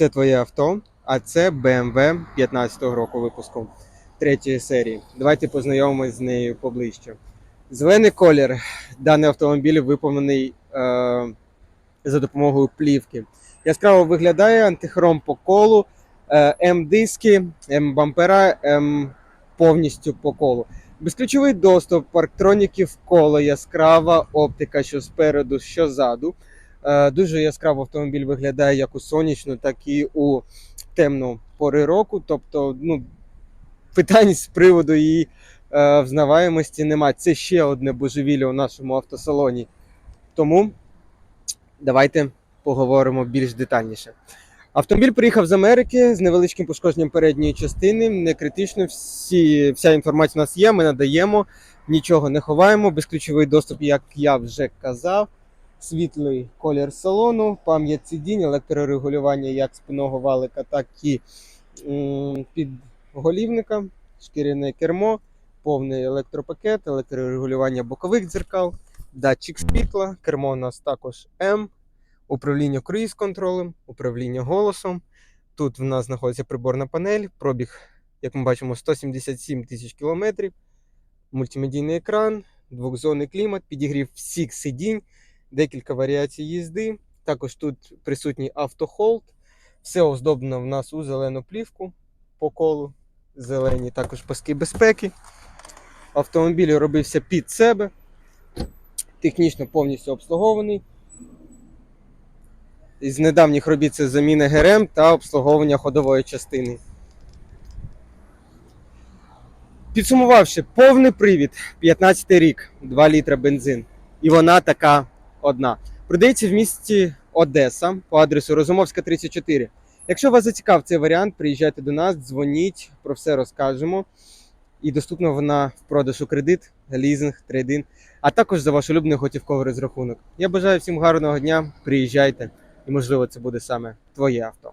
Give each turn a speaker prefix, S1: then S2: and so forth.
S1: Це твоє авто, а це BMW 15-го року випуску третьої серії. Давайте познайомимось з нею поближче. Зелений колір. Даний автомобіль виповнений е, за допомогою плівки. Яскраво виглядає антихром по колу, е, М-диски, М-бампера, М повністю по колу. Безключовий доступ, парктроніки в коло, яскрава оптика, що спереду, що ззаду. Е, Дуже яскраво автомобіль виглядає як у сонячну, так і у темну пори року. Тобто, ну, питань з приводу її е, взнаваємості немає. Це ще одне божевілля у нашому автосалоні. Тому давайте поговоримо більш детальніше. Автомобіль приїхав з Америки з невеличким пошкодженням передньої частини. Не критично, всі, вся інформація у нас є, ми надаємо, нічого не ховаємо. Безключовий доступ, як я вже казав. Світлий колір салону, пам'ять сидінь, електрорегулювання як спинного валика, так і підголівника, шкіряне кермо, повний електропакет, електрорегулювання бокових дзеркал, датчик світла, кермо у нас також М, управління круїз-контролем, управління голосом. Тут в нас знаходиться приборна панель, пробіг, як ми бачимо, 177 тисяч кілометрів, мультимедійний екран, двохзонний клімат, підігрів всіх сидінь, декілька варіацій їзди. Також тут присутній автохолд. Все оздоблено в нас у зелену плівку по колу. Зелені також паски безпеки. Автомобіль робився під себе. Технічно повністю обслугований. Із недавніх робіт це заміна ГРМ та обслуговування ходової частини. Підсумувавши, повний привід, 15 рік, 2 літра бензин. І вона така одна. Продається в місті Одеса по адресу Розумовська 34. Якщо вас зацікав цей варіант, приїжджайте до нас, дзвоніть, про все розкажемо. І доступна вона в продажу кредит, лізинг, трейдинг, а також за ваш улюблений готівковий розрахунок. Я бажаю всім гарного дня, приїжджайте, і можливо це буде саме твоє авто.